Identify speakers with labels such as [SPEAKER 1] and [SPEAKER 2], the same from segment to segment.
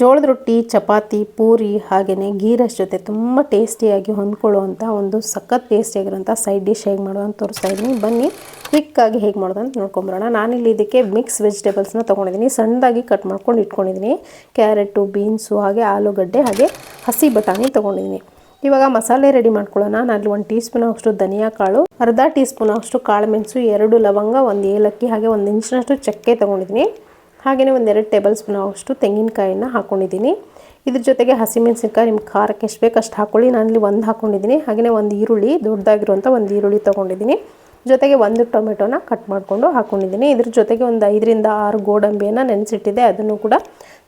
[SPEAKER 1] ಜೋಳದ ರೊಟ್ಟಿ, ಚಪಾತಿ, ಪೂರಿ ಹಾಗೆಯೇ ಗೀ ರೈಸ್ ಜೊತೆ ತುಂಬ ಟೇಸ್ಟಿಯಾಗಿ ಹೊಂದ್ಕೊಳ್ಳುವಂಥ ಒಂದು ಸಖತ್ ಟೇಸ್ಟಿಯಾಗಿರುವಂಥ ಸೈಡ್ ಡಿಶ್ ಹೇಗೆ ಮಾಡೋದು ಅಂತ ತೋರಿಸ್ತಾ ಇದ್ದೀನಿ. ಬನ್ನಿ ಕ್ವಿಕ್ಕಾಗಿ ಹೇಗೆ ಮಾಡೋದು ಅಂತ ನೋಡ್ಕೊಂಬರೋಣ. ನಾನಿಲ್ಲಿ ಇದಕ್ಕೆ ಮಿಕ್ಸ್ ವೆಜಿಟೇಬಲ್ಸ್ನ ತೊಗೊಂಡಿದ್ದೀನಿ. ಸಣ್ಣದಾಗಿ ಕಟ್ ಮಾಡ್ಕೊಂಡು ಇಟ್ಕೊಂಡಿದ್ದೀನಿ. ಕ್ಯಾರೆಟು ಬೀನ್ಸು ಹಾಗೆ ಆಲೂಗಡ್ಡೆ ಹಾಗೆ ಹಸಿ ಬಟಾಣಿ ತೊಗೊಂಡಿದ್ದೀನಿ. ಇವಾಗ ಮಸಾಲೆ ರೆಡಿ ಮಾಡ್ಕೊಳ್ಳೋಣ. ನಾನು ಒಂದು ಟೀ ಸ್ಪೂನ್ ಅಷ್ಟು ಧನಿಯಾ ಕಾಳು, ಅರ್ಧ ಟೀ ಸ್ಪೂನ್ ಅಷ್ಟು ಕಾಳು ಮೆಣಸು, ಎರಡು ಲವಂಗ, ಒಂದು ಏಲಕ್ಕಿ ಹಾಗೆ ಒಂದು ಇಂಚಿನಷ್ಟು ಚಕ್ಕೆ ತೊಗೊಂಡಿದ್ದೀನಿ. ಹಾಗೆಯೇ ಒಂದೆರಡು ಟೇಬಲ್ ಸ್ಪೂನ್ ಅಷ್ಟು ತೆಂಗಿನಕಾಯಿನ ಹಾಕ್ಕೊಂಡಿದ್ದೀನಿ ಇದ್ರ ಜೊತೆಗೆ ಹಸಿಮೆಣಸಿನ್ಕಾಯಿ ನಿಮ್ಮ ಖಾರಕ್ಕೆ ಎಷ್ಟು ಬೇಕು ಅಷ್ಟು ಹಾಕ್ಕೊಳ್ಳಿ ಇಲ್ಲಿ ಒಂದು ಹಾಕ್ಕೊಂಡಿದ್ದೀನಿ ಹಾಗೆಯೇ ಒಂದು ಈರುಳ್ಳಿ ದೊಡ್ಡದಾಗಿರುವಂಥ ಒಂದು ಈರುಳ್ಳಿ ತೊಗೊಂಡಿದ್ದೀನಿ. ಜೊತೆಗೆ ಒಂದು ಟೊಮೆಟೊನ ಕಟ್ ಮಾಡಿಕೊಂಡು ಹಾಕ್ಕೊಂಡಿದ್ದೀನಿ ಇದ್ರ ಜೊತೆಗೆ ಒಂದು ಐದರಿಂದ ಆರು ಗೋಡಂಬಿಯನ್ನು ನೆನೆಸಿಟ್ಟಿದೆ ಅದನ್ನು ಕೂಡ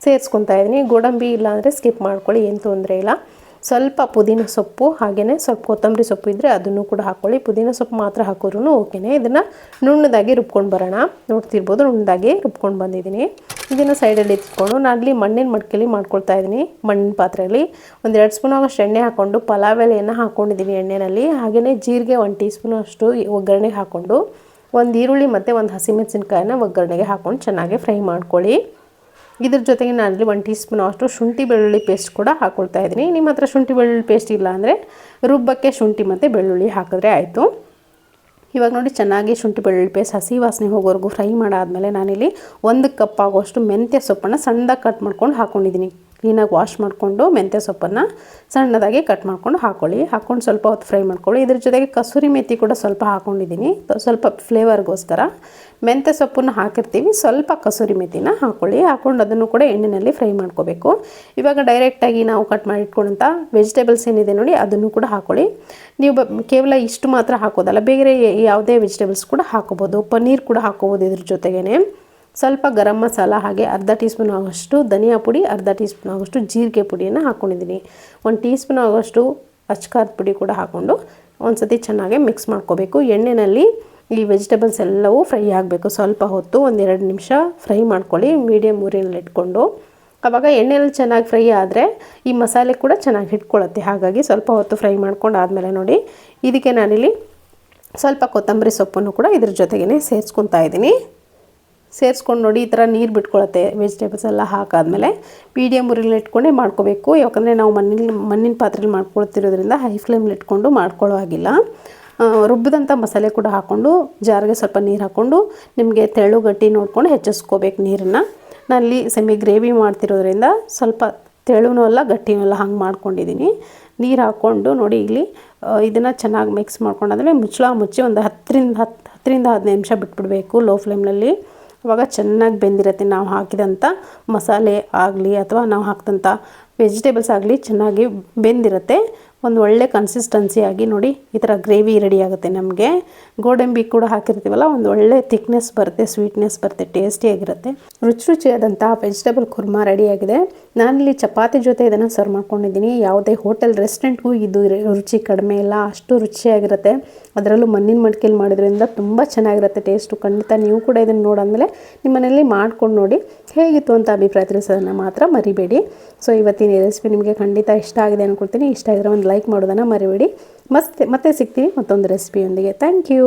[SPEAKER 1] ಸೇರಿಸ್ಕೊತಾ ಇದ್ದೀನಿ. ಗೋಡಂಬಿ ಇಲ್ಲಾಂದರೆ ಸ್ಕಿಪ್ ಮಾಡ್ಕೊಳ್ಳಿ. ಏನು ತೊಂದರೆ ಇಲ್ಲ. ಸ್ವಲ್ಪ ಪುದೀನ ಸೊಪ್ಪು ಹಾಗೆಯೇ ಸ್ವಲ್ಪ ಕೊತ್ತಂಬರಿ ಸೊಪ್ಪು ಇದ್ದರೆ ಅದನ್ನು ಕೂಡ ಹಾಕ್ಕೊಳ್ಳಿ ಪುದೀನ ಸೊಪ್ಪು ಮಾತ್ರ ಹಾಕೋರು ಓಕೆನೆ. ಇದನ್ನು ನುಣ್ಣದಾಗಿ ರುಬ್ಕೊಂಡು ಬರೋಣ. ನೋಡ್ತಿರ್ಬೋದು ನುಣ್ಣದಾಗಿ ರುಬ್ಕೊಂಡು ಬಂದಿದ್ದೀನಿ. ಇದನ್ನು ಸೈಡಲ್ಲಿ ಇಟ್ಕೊಂಡು ನಾನಲ್ಲಿ ಮಣ್ಣಿನ ಮಡಿಕೆಲಿ ಮಾಡ್ಕೊಳ್ತಾ ಇದ್ದೀನಿ. ಮಣ್ಣಿನ ಪಾತ್ರೆಯಲ್ಲಿ ಒಂದು ಎರಡು ಸ್ಪೂನ್ ಆಗಷ್ಟು ಎಣ್ಣೆ ಹಾಕ್ಕೊಂಡು ಪಲಾವ್ ಎಲೆಯನ್ನು ಹಾಕ್ಕೊಂಡಿದ್ದೀನಿ ಎಣ್ಣೆಯಲ್ಲಿ ಹಾಗೆಯೇ ಜೀರಿಗೆ ಒಂದು ಟೀ ಸ್ಪೂನ್ ಅಷ್ಟು ಒಗ್ಗರಣೆಗೆ ಹಾಕ್ಕೊಂಡು ಒಂದು ಈರುಳ್ಳಿ ಮತ್ತು ಒಂದು ಹಸಿಮೆಣಸಿನ್ಕಾಯಿನ ಒಗ್ಗರಣೆಗೆ ಹಾಕ್ಕೊಂಡು ಚೆನ್ನಾಗಿ ಫ್ರೈ ಮಾಡ್ಕೊಳ್ಳಿ. ಇದ್ರ ಜೊತೆಗೆ ನಾನಲ್ಲಿ ಒಂದು ಟೀ ಸ್ಪೂನ್ ಅಷ್ಟು ಶುಂಠಿ ಬೆಳ್ಳುಳ್ಳಿ ಪೇಸ್ಟ್ ಕೂಡ ಹಾಕ್ಕೊಳ್ತಾ ಇದ್ದೀನಿ. ನಿಮ್ಮ ಹತ್ರ ಶುಂಠಿ ಬೆಳ್ಳುಳ್ಳಿ ಪೇಸ್ಟ್ ಇಲ್ಲ ಅಂದರೆ ರುಬ್ಬಕ್ಕೆ ಶುಂಠಿ ಮತ್ತು ಬೆಳ್ಳುಳ್ಳಿ ಹಾಕಿದ್ರೆ ಆಯಿತು. ಇವಾಗ ನೋಡಿ ಚೆನ್ನಾಗಿ ಶುಂಠಿ ಬೆಳ್ಳುಳ್ಳಿ ಪೇಸ್ಟ್ ಹಸಿ ವಾಸನೆ ಹೋಗೋವರೆಗೂ ಫ್ರೈ ಮಾಡಾದಮೇಲೆ ನಾನಿಲ್ಲಿ ಒಂದು ಕಪ್ ಆಗೋಷ್ಟು ಮೆಂತ್ಯ ಸೊಪ್ಪನ್ನು ಸಣ್ಣದಾಗಿ ಕಟ್ ಮಾಡ್ಕೊಂಡು ಹಾಕ್ಕೊಂಡಿದ್ದೀನಿ ಕ್ಲೀನಾಗಿ ವಾಶ್ ಮಾಡಿಕೊಂಡು ಮೆಂತ್ಯ ಸೊಪ್ಪನ್ನು ಸಣ್ಣದಾಗಿ ಕಟ್ ಮಾಡ್ಕೊಂಡು ಹಾಕ್ಕೊಳ್ಳಿ ಹಾಕ್ಕೊಂಡು ಸ್ವಲ್ಪ ಹೊತ್ತು ಫ್ರೈ ಮಾಡ್ಕೊಳ್ಳಿ. ಇದ್ರ ಜೊತೆಗೆ ಕಸೂರಿ ಮೆಥಿ ಕೂಡ ಸ್ವಲ್ಪ ಹಾಕ್ಕೊಂಡಿದ್ದೀನಿ ಸ್ವಲ್ಪ ಫ್ಲೇವರ್ಗೋಸ್ಕರ ಮೆಂತ್ಯ ಸೊಪ್ಪನ್ನು ಹಾಕಿರ್ತೀವಿ. ಸ್ವಲ್ಪ ಕಸೂರಿ ಮೆಥಿನ ಹಾಕ್ಕೊಳ್ಳಿ ಹಾಕ್ಕೊಂಡು ಅದನ್ನು ಕೂಡ ಎಣ್ಣೆಯಲ್ಲಿ ಫ್ರೈ ಮಾಡ್ಕೋಬೇಕು. ಇವಾಗ ಡೈರೆಕ್ಟಾಗಿ ನಾವು ಕಟ್ ಮಾಡಿ ಇಟ್ಕೊಂಡಂಥ ವೆಜಿಟೇಬಲ್ಸ್ ಏನಿದೆ ನೋಡಿ, ಅದನ್ನು ಕೂಡ ಹಾಕ್ಕೊಳ್ಳಿ ನೀವು ಕೇವಲ ಇಷ್ಟು ಮಾತ್ರ ಹಾಕೋದಲ್ಲ, ಬೇರೆ ಯಾವುದೇ ವೆಜಿಟೇಬಲ್ಸ್ ಕೂಡ ಹಾಕೋಬೋದು. ಪನ್ನೀರ್ ಕೂಡ ಹಾಕೋಬೋದು ಇದ್ರ ಜೊತೆಗೇ ಸ್ವಲ್ಪ ಗರಂ ಮಸಾಲ ಹಾಗೆ ಅರ್ಧ ಟೀ ಸ್ಪೂನ್ ಆಗೋಷ್ಟು ಧನಿಯಾ ಪುಡಿ, ಅರ್ಧ ಟೀ ಸ್ಪೂನ್ ಆಗೋಷ್ಟು ಜೀರಿಗೆ ಪುಡಿಯನ್ನು ಹಾಕ್ಕೊಂಡಿದ್ದೀನಿ ಒಂದು ಟೀ ಸ್ಪೂನ್ ಆಗೋಷ್ಟು ಅಚ್ಕಾರದ ಪುಡಿ ಕೂಡ ಹಾಕ್ಕೊಂಡು ಒಂದು ಸತಿ ಚೆನ್ನಾಗಿ ಮಿಕ್ಸ್ ಮಾಡ್ಕೋಬೇಕು. ಎಣ್ಣೆಯಲ್ಲಿ ಈ ವೆಜಿಟೇಬಲ್ಸ್ ಎಲ್ಲವೂ ಫ್ರೈ ಆಗಬೇಕು. ಸ್ವಲ್ಪ ಹೊತ್ತು ಒಂದೆರಡು ನಿಮಿಷ ಫ್ರೈ ಮಾಡ್ಕೊಳ್ಳಿ. ಮೀಡಿಯಮ್ ಊರಿನಲ್ಲಿ ಇಟ್ಕೊಂಡು. ಆವಾಗ ಎಣ್ಣೆಯಲ್ಲಿ ಚೆನ್ನಾಗಿ ಫ್ರೈ ಆದರೆ ಈ ಮಸಾಲೆ ಕೂಡ ಚೆನ್ನಾಗಿ ಹಿಡ್ಕೊಳ್ಳುತ್ತೆ ಹಾಗಾಗಿ ಸ್ವಲ್ಪ ಹೊತ್ತು ಫ್ರೈ ಮಾಡ್ಕೊಂಡು ಆದಮೇಲೆ ನೋಡಿ. ಇದಕ್ಕೆ ನಾನಿಲ್ಲಿ ಸ್ವಲ್ಪ ಕೊತ್ತಂಬರಿ ಸೊಪ್ಪನ್ನು ಕೂಡ ಇದ್ರ ಜೊತೆಗೇ ಸೇರಿಸ್ಕೊತಾ ಇದ್ದೀನಿ. ಸೇರಿಸ್ಕೊಂಡು ನೋಡಿ ಈ ಥರ ನೀರು ಬಿಟ್ಕೊಳತ್ತೆ ವೆಜಿಟೇಬಲ್ಸ್ ಎಲ್ಲ ಹಾಕಾದ್ಮೇಲೆ ಮೀಡಿಯಮ್ ಉರಿಲಿ ಇಟ್ಕೊಂಡೇ ಮಾಡ್ಕೋಬೇಕು. ಯಾಕಂದರೆ ನಾವು ಮಣ್ಣಿನ ಮಣ್ಣಿನ ಪಾತ್ರೆಯಲ್ಲಿ ಮಾಡ್ಕೊಳ್ತಿರೋದ್ರಿಂದ ಹೈ ಫ್ಲೇಮಲ್ಲಿ ಇಟ್ಕೊಂಡು ಮಾಡ್ಕೊಳ್ಳೋ ಆಗಿಲ್ಲ ರುಬ್ಬಿದಂಥ ಮಸಾಲೆ ಕೂಡ ಹಾಕ್ಕೊಂಡು ಜಾರಿಗೆ ಸ್ವಲ್ಪ ನೀರು ಹಾಕ್ಕೊಂಡು ನಿಮಗೆ ತೆಳು ಗಟ್ಟಿ ನೋಡ್ಕೊಂಡು ಹೆಚ್ಚಿಸ್ಕೋಬೇಕು ನೀರನ್ನು. ನಾನಲ್ಲಿ ಸೆಮಿ ಗ್ರೇವಿ ಮಾಡ್ತಿರೋದ್ರಿಂದ ಸ್ವಲ್ಪ ತೆಳುನೂ ಅಲ್ಲ, ಗಟ್ಟಿನೂ ಅಲ್ಲ ಹಂಗೆ ಮಾಡ್ಕೊಂಡಿದ್ದೀನಿ ನೀರು ಹಾಕ್ಕೊಂಡು ನೋಡಿ ಇಲ್ಲಿ ಇದನ್ನು ಚೆನ್ನಾಗಿ ಮಿಕ್ಸ್ ಮಾಡ್ಕೊಂಡಾದ್ಮೇಲೆ ಮುಚ್ಚಳ ಮುಚ್ಚಿ ಒಂದು ಹತ್ತರಿಂದ ಹತ್ತು ಹತ್ತರಿಂದ ಹದಿನೈದು ನಿಮಿಷ ಬಿಟ್ಬಿಡಬೇಕು ಲೋ ಫ್ಲೇಮ್ನಲ್ಲಿ ಅವಾಗ ಚೆನ್ನಾಗಿ ಬೆಂದಿರುತ್ತೆ. ನಾವು ಹಾಕಿದಂಥ ಮಸಾಲೆ ಆಗಲಿ ಅಥವಾ ನಾವು ಹಾಕಿದಂಥ ವೆಜಿಟೇಬಲ್ಸ್ ಆಗಲಿ ಚೆನ್ನಾಗಿ ಬೆಂದಿರುತ್ತೆ. ಒಂದು ಒಳ್ಳೆ ಕನ್ಸಿಸ್ಟೆನ್ಸಿಯಾಗಿ ನೋಡಿ ಈ ಥರ ಗ್ರೇವಿ ರೆಡಿ ಆಗುತ್ತೆ ನಮಗೆ. ಗೋಡಂಬಿ ಕೂಡ ಹಾಕಿರ್ತೀವಲ್ಲ, ಒಂದು ಒಳ್ಳೆ ಥಿಕ್ನೆಸ್ ಬರುತ್ತೆ ಸ್ವೀಟ್ನೆಸ್ ಬರುತ್ತೆ ಟೇಸ್ಟಿಯಾಗಿರುತ್ತೆ ರುಚಿ ರುಚಿಯಾದಂಥ ವೆಜಿಟೇಬಲ್ ಕುರ್ಮಾ ರೆಡಿಯಾಗಿದೆ ನಾನಿಲ್ಲಿ ಚಪಾತಿ ಜೊತೆ ಇದನ್ನು ಸರ್ವ್ ಮಾಡ್ಕೊಂಡಿದ್ದೀನಿ. ಯಾವುದೇ ಹೋಟೆಲ್ ರೆಸ್ಟೋರೆಂಟ್ಗೂ ಇದು ರುಚಿ ಕಡಿಮೆ ಇಲ್ಲ, ಅಷ್ಟು ರುಚಿಯಾಗಿರುತ್ತೆ. ಅದರಲ್ಲೂ ಮಣ್ಣಿನ ಮಡಿಕೆಯಲ್ಲಿ ಮಾಡಿದ್ರಿಂದ ತುಂಬ ಚೆನ್ನಾಗಿರುತ್ತೆ ಟೇಸ್ಟು ಖಂಡಿತ ನೀವು ಕೂಡ ಇದನ್ನು ನೋಡಾದಮೇಲೆ ನಿಮ್ಮ ಮನೆಯಲ್ಲಿ ಮಾಡ್ಕೊಂಡು ನೋಡಿ. ಹೇಗಿತ್ತು ಅಂತ ಅಭಿಪ್ರಾಯ ತಿಳಿಸೋದನ್ನು ಮಾತ್ರ ಮರಿಬೇಡಿ. ಸೊ ಇವತ್ತಿನ ರೆಸಿಪಿ ನಿಮಗೆ ಖಂಡಿತ ಇಷ್ಟ ಆಗಿದೆ ಅನ್ಕೊಳ್ತೀನಿ. ಇಷ್ಟ ಆಗಿರೋ ಒಂದು ಲೈಕ್ ಮಾಡೋದನ್ನು ಮರಿಬೇಡಿ. ಮತ್ತೆ ಮತ್ತೆ ಸಿಗ್ತೀವಿ ಮತ್ತೊಂದು ರೆಸಿಪಿಯೊಂದಿಗೆ ಥ್ಯಾಂಕ್ ಯು